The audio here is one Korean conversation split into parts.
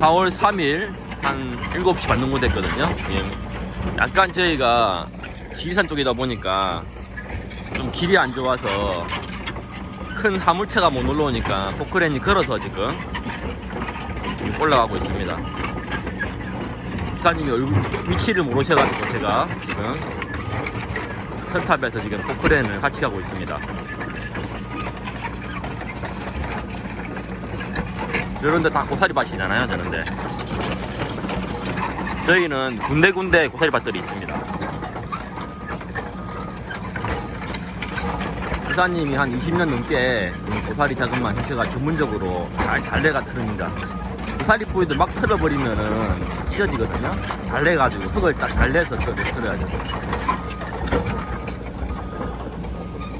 4월 3일 한 7시 반 정도 됐거든요. 예. 약간 저희가 지리산 쪽이다 보니까 좀 길이 안 좋아서 큰 화물차가 못 올라오니까 포크레인이 걸어서 지금 올라가고 있습니다. 기사님이 얼굴 위치를 모르셔가지고 제가 지금 선탑에서 지금 포크레인을 같이 가고 있습니다. 저런데 다 고사리 밭이잖아요, 저런데. 저희는 군데군데 고사리 밭들이 있습니다. 기사님이 한 20년 넘게 고사리 작업만 하셔가 전문적으로 잘 달래가 틀습니다. 고사리 뿌리들 막 틀어버리면은 찢어지거든요. 달래가지고 흙을 딱 달래서 틀- 틀어야 돼요.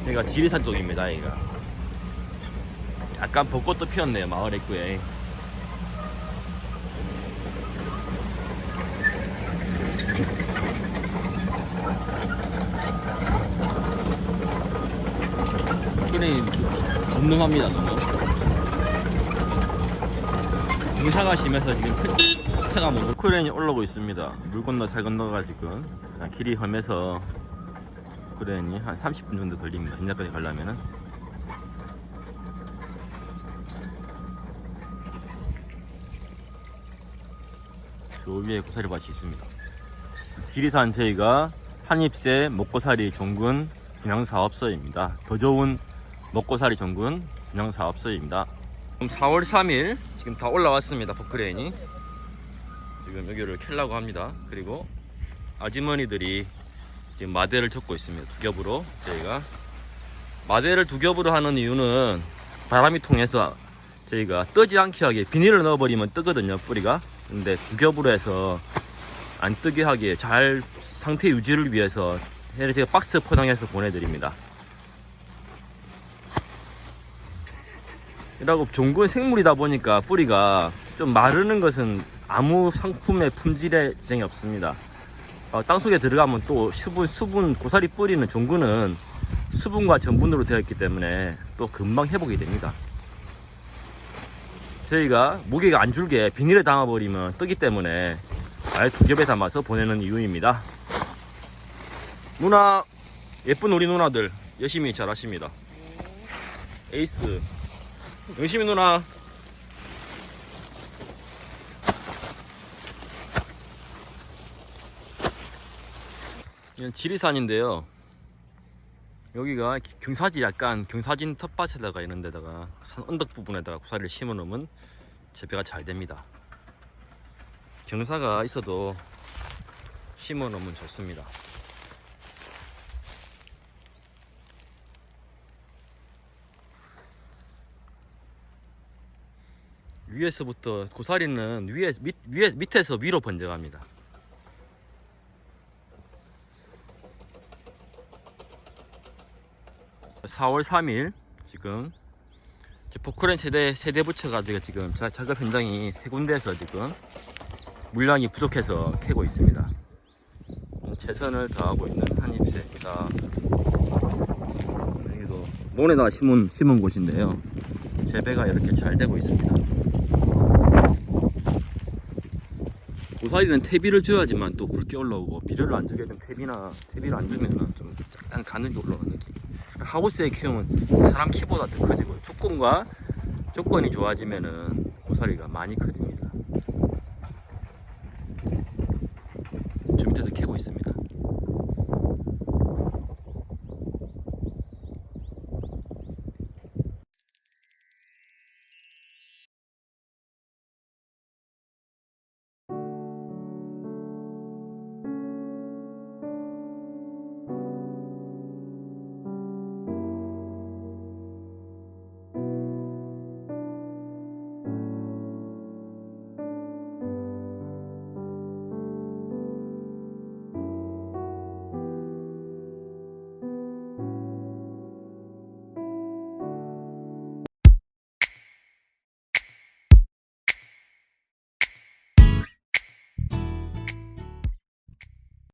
여기가 지리산 쪽입니다, 여기가. 약간 벚꽃도 피었네요, 마을 입구에. 크레인 늠름합니다 너무 공사가 심해서 지금 큰 차가 못 크레인이 올라오고 있습니다. 물 건너 살 건너가 지금. 그냥 길이 험해서 크레인이 한 30분 정도 걸립니다. 현장까지 가려면은 저 위에 고사리밭이 있습니다 지리산 저희가 한입새 먹고살이 종군 분양사업소입니다. 더 좋은 먹고살이 종군 분양사업소입니다. 지금 4월 3일 지금 다 올라왔습니다. 포크레인이 지금 여기를 캘라고 합니다. 그리고 아주머니들이 지금 마대를 젓고 있습니다. 두 겹으로 저희가 마대를 두 겹으로 하는 이유는 바람이 통해서 저희가 뜨지 않게 하게 비닐을 넣어버리면 뜨거든요 뿌리가 근데 두 겹으로 해서 안 뜨게 하기에 잘 상태 유지를 위해서 얘를 제가 박스 포장해서 보내드립니다. 이라고 종군 생물이다 보니까 뿌리가 좀 마르는 것은 아무 상품의 품질에 지장이 없습니다. 어, 땅속에 들어가면 또 수분, 수분, 고사리 뿌리는 종군은 수분과 전분으로 되어 있기 때문에 또 금방 회복이 됩니다. 저희가 무게가 안 줄게 비닐에 담아버리면 뜨기 때문에 아예 두 겹에 담아서 보내는 이유입니다. 누나 예쁜 우리 누나들 열심히 잘 하십니다. 에이스 열심히 누나 이건 지리산인데요. 여기가 경사지 약간 경사진 텃밭에다가 이런 데다가 산 언덕 부분에다가 고사리를 심어 놓으면 재배가 잘 됩니다. 경사가 있어도 심어 놓으면 좋습니다. 위에서부터 고사리는 위에 밑, 위에 밑에서 위로 번져갑니다. (4월 3일) 지금 포크레인 세대 세대 붙여가지고 지금 자- 작업 현장이 세 군데에서 지금 물량이 부족해서 캐고 있습니다. 음, 최선을 다하고 있는 한입새입니다. 여기도 논에다 심은 심은 곳인데요. 재배가 이렇게 잘 되고 있습니다. 고사리는 퇴비를 줘야지만 또 굵게 올라오고 비료를 안 주게 되면 퇴비나 퇴비를 안 주면은 좀 약간 가늘게 올라오는 느낌. 하우스에 키우면 사람 키보다 더 커지고 조건과 조건이 좋아지면은 고사리가 많이 커집니다. 저 밑에서 캐고 있습니다.